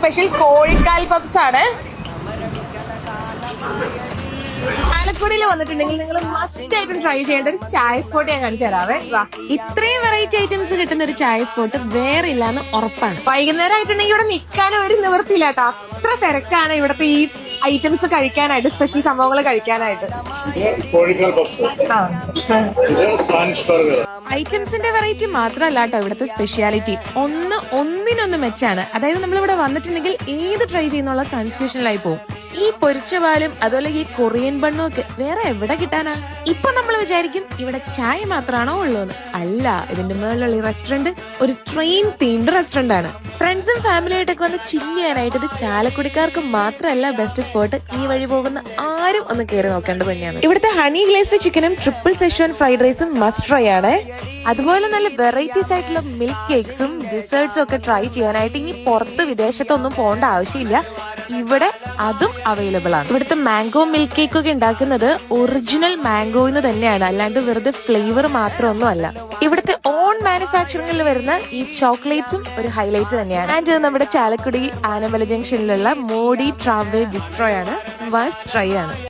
Special കോഴിക്കാൽ puffs ആണ്. ആലക്കുടിയിൽ വന്നിട്ടുണ്ടെങ്കിൽ നിങ്ങൾ മസ്റ്റ് ആയിട്ടും ട്രൈ ചെയ്യേണ്ട ഒരു ചായ സ്പോട്ട് ഞാൻ കാണിച്ചു തരാവേ. വാ ഇത്രയും വെറൈറ്റി ഐറ്റംസ് കിട്ടുന്ന ഒരു ചായ സ്പോട്ട് വേറെ ഇല്ലാന്ന് ഉറപ്പാണ്. വൈകുന്നേരം ആയിട്ടുണ്ടെങ്കിൽ ഇവിടെ നിൽക്കാനും ഒരു നിവൃത്തിയില്ല കേട്ടോ. അത്ര തിരക്കാണ് ഇവിടുത്തെ ഈ ഐറ്റംസ് കഴിക്കാനായിട്ട് സ്പെഷ്യൽ സംഭവങ്ങൾ കഴിക്കാനായിട്ട്. ഐറ്റംസിന്റെ വെറൈറ്റി മാത്രമല്ല കേട്ടോ ഇവിടുത്തെ സ്പെഷ്യാലിറ്റി ഒന്ന് ഒന്നിനൊന്ന് മെച്ചാണ്. അതായത് നമ്മൾ ഇവിടെ വന്നിട്ടുണ്ടെങ്കിൽ ഏത് ട്രൈ ചെയ്യുന്നുള്ള കൺഫ്യൂഷനിലായി പോകും ഈ പൊരിച്ച പാലും അതുപോലെ ഈ കൊറിയൻ ബണ്ണും ഒക്കെ വേറെ എവിടെ കിട്ടാനാ? ഇപ്പൊ നമ്മൾ വിചാരിക്കും ഇവിടെ ചായ മാത്രമാണോ ഉള്ളൂന്ന്. അല്ല ഇതിന്റെ മുകളിലുള്ള ഈ റെസ്റ്റോറന്റ് ഒരു ട്രെയിൻ തീംഡ് റെസ്റ്റോറന്റ് ആണ്. ഫ്രണ്ട്സും ഫാമിലിയായിട്ടൊക്കെ വന്ന് ചിങ്ങിയാനായിട്ട് ഇത് ചാലക്കുടിക്കാർക്ക് മാത്രമല്ല ബെസ്റ്റ് സ്പോട്ട് ഈ വഴി പോകുന്ന ആരും ഒന്ന് കയറി നോക്കേണ്ടത് തന്നെയാണ്. ഇവിടുത്തെ ഹണി ഗ്ലേസ്ഡ് ചിക്കനും ട്രിപ്പിൾ സെഷൻ ഫ്രൈഡ് റൈസും മസ്റ്റ് ട്രൈ ആണ്. അതുപോലെ നല്ല വെറൈറ്റീസ് ആയിട്ടുള്ള മിൽക്ക് കേക്ക്സും ഡിസേർട്സും ഒക്കെ ട്രൈ ചെയ്യാനായിട്ട് ഇനി പുറത്ത് വിദേശത്തൊന്നും പോകേണ്ട ആവശ്യമില്ല. ഇവിടെ അതും അവൈലബിൾ ആണ്. ഇവിടുത്തെ മാംഗോ മിൽക്ക് കേക്ക് ഒക്കെ ഉണ്ടാക്കുന്നത് ഒറിജിനൽ മാംഗോയിന്ന് തന്നെയാണ്. അല്ലാണ്ട് വെറുതെ ഫ്ലേവർ മാത്രമൊന്നും അല്ല ഇവിടുത്തെ ഓൺ മാനുഫാക്ചറിംഗിൽ വരുന്ന ഈ ചോക്ലേറ്റ്സും ഒരു ഹൈലൈറ്റ് തന്നെയാണ്. ആൻഡ് നമ്മുടെ ചാലക്കുടി ആനമല ജംഗ്ഷനിലുള്ള മോഡി ട്രാവേ ബിസ്ട്രോ ആണ്. ട്രൈ ആണ്.